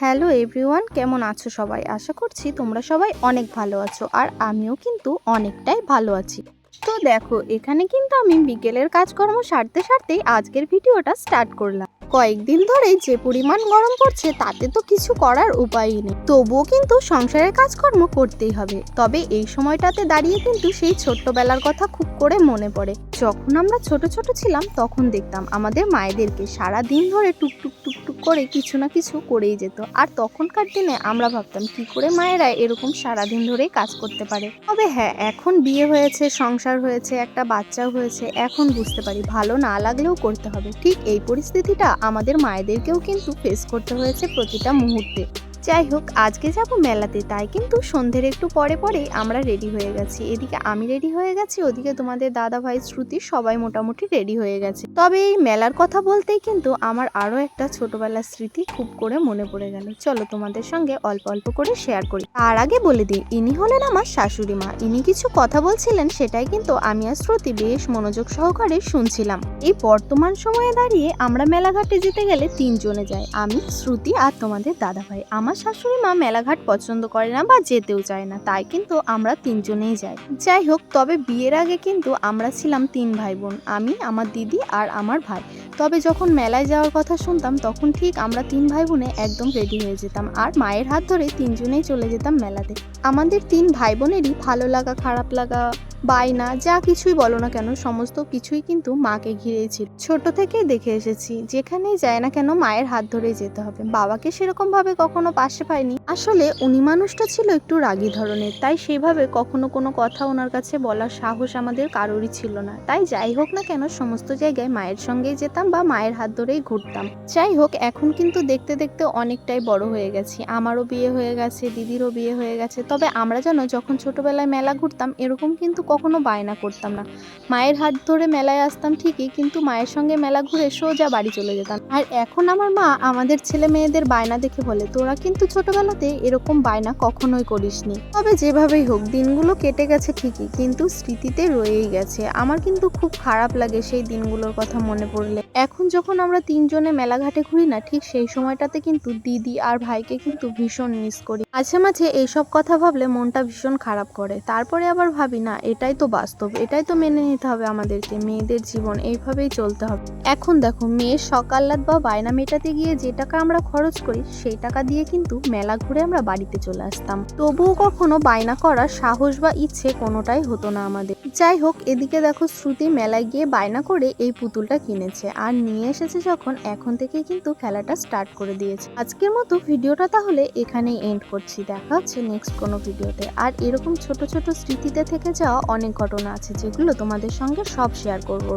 Hello everyone, কেমন আছো সবাই? আশা করছি তোমরা সবাই অনেক ভালো আছো আর আমিও কিন্তু অনেকটাই ভালো আছি। তো দেখো, এখানে কিন্তু আমি বিকেলের কাজকর্ম সারতে সারতেই আজকের ভিডিওটা স্টার্ট করলাম। কয়েকদিন ধরে যে পরিমাণ গরম পড়ছে, তাতে তো কিছু করার উপায়ই নেই। তবুও কিন্তু সংসারের কাজকর্ম করতেই হবে। তবে এই সময়টাতে দাঁড়িয়ে কিন্তু সেই ছোট্টবেলার কথা খুব করে মনে পড়ে। যখন আমরা ছোট ছোট ছিলাম, তখন দেখতাম আমাদের মায়েদেরকে সারা দিন ধরে টুকটুক টুকটুক করে কিছু না কিছু করেই যেত। আর তখনকার দিনে আমরা ভাবতাম, কি করে মায়েরা এরকম সারা দিন ধরেই কাজ করতে পারে? তবে হ্যাঁ এখন বিয়ে হয়েছে, সংসার হয়েছে, একটা বাচ্চাও হয়েছে, এখন বুঝতে পারি ভালো না লাগলেও করতে হবে। ঠিক এই পরিস্থিতিটা আমাদের মায়েদেরকেও কিন্তু ফেস করতে হয়েছে প্রতিটা মুহূর্তে। যাই হোক, আজকে যাব মেলাতে, তাই কিন্তু সন্ধ্যের একটু পরে পরেই আমরা রেডি হয়ে গেছি। এদিকে আমি রেডি হয়ে গেছি, ওদিকে তোমাদের দাদা ভাই শ্রুতি সবাই মোটামুটি রেডি হয়ে গেছে। তবে এই মেলার কথা বলতেই কিন্তু আমার আরও একটা ছোটবেলার স্মৃতি খুব করে মনে পড়ে গেল। চলো তোমাদের সঙ্গে অল্প অল্প করে শেয়ার করি। তার আগে বলে দিই, ইনি হলেন আমার শাশুড়ি মা। ইনি কিছু কথা বলছিলেন, সেটাই কিন্তু আমি আর শ্রুতি বেশ মনোযোগ সহকারে শুনছিলাম। এই বর্তমান সময়ে দাঁড়িয়ে আমরা মেলাঘাটে যেতে গেলে তিনজনে যাই, আমি, শ্রুতি আর তোমাদের দাদা ভাই আমার শাশুড়ি মা মেলাঘাট পছন্দ করে না বা যেতেও চায় না, তাই কিন্তু আমরা তিনজনেই যাই। যাই হোক, তবে বিয়ের আগে কিন্তু আমরা ছিলাম তিন ভাই বোন আমি, আমার দিদি আর আমার ভাই। তবে যখন মেলায় যাওয়ার কথা শুনতাম, তখন ঠিক আমরা তিন ভাই বোনে একদম রেডি হয়ে যেতাম আর মায়ের হাত ধরে তিনজনেই চলে যেতাম মেলাতে। আমাদের তিন ভাই বোনেরই ভালো লাগা, খারাপ লাগা বায়না যা কিছুই বলো না কেন, সমস্ত কিছুই কিন্তু মাকে ঘিরেই ছিল। ছোট থেকেই দেখে এসেছি, যেখানেই যায় না কেন মায়ের হাত ধরেই যেতে হবে। বাবাকে সেরকম ভাবে কখনো পাশে পাইনি। আসলে উনি মানুষটা ছিল একটু রাগী ধরনের, তাই সেভাবে কখনো কোনো কথা ওনার কাছে বলার সাহস আমাদের কারোরই ছিল না। তাই যাই হোক না কেন, সমস্ত জায়গায় মায়ের সঙ্গেই যেতাম বা মায়ের হাত ধরেই ঘুরতাম। যাই হোক, এখন কিন্তু দেখতে দেখতে অনেকটাই বড় হয়ে গেছি। আমারও বিয়ে হয়ে গেছে, দিদিরও বিয়ে হয়ে গেছে। তবে আমরা যেন যখন ছোটবেলায় মেলা ঘুরতাম, এরকম কিন্তু কখনো বায়না করতাম না। মায়ের হাত ধরে মেলায় আসতাম ঠিকই, কিন্তু মায়ের সঙ্গে মেলা ঘুরে সোজা বাড়ি চলে যেতাম। আর এখন আমার মা আমাদের ছেলে মেয়েদের বায়না দেখে বলে, তোরা কিন্তু ছোটবেলাতে এরকম বায়না কখনোই করিসনি। তবে যেভাবেই হোক, দিনগুলো কেটে গেছে ঠিকই, কিন্তু স্মৃতিতে রয়েই গেছে। আমার কিন্তু খুব খারাপ লাগে সেই দিনগুলোর কথা মনে পড়লে। এখন যখন আমরা তিনজনে মেলাঘাটে ঘুরি না, ঠিক সেই সময়টাতে কিন্তু দিদি আর ভাইকে কিন্তু ভীষণ মিস করি। মাঝে মাঝে এইসব কথা ভাবলে মনটা ভীষণ খারাপ করে। তারপরে আবার ভাবি, না, এটাই তো বাস্তব, এটাই তো মেনে নিতে হবে আমাদেরকে। মেয়েদের জীবন এইভাবেই চলতে হবে। এখন দেখো, মেয়ের সকাল্লাদ বা বায়না মেটাতে গিয়ে যে টাকা আমরা খরচ করি, সেই টাকা দিয়ে কিন্তু মেলা ঘুরে আমরা বাড়িতে চলে আসতাম। তবুও কখনো বায়না করার সাহস বা ইচ্ছে কোনোটাই হতো না আমাদের। যাই হোক, এদিকে দেখো শ্রুতি মেলায় গিয়ে বায়না করে এই পুতুলটা কিনেছে আর নিয়ে এসেছে যখন এখন থেকেই কিন্তু খেলাটা স্টার্ট করে দিয়েছে। আজকের মতো ভিডিওটা তাহলে এখানেই এন্ড করছি। দেখা হচ্ছে নেক্সট কোনো ভিডিওতে। আর এরকম ছোট ছোট স্মৃতিতে থেকে যাওয়া অনেক ঘটনা আছে যেগুলো তোমাদের সঙ্গে সব শেয়ার করব।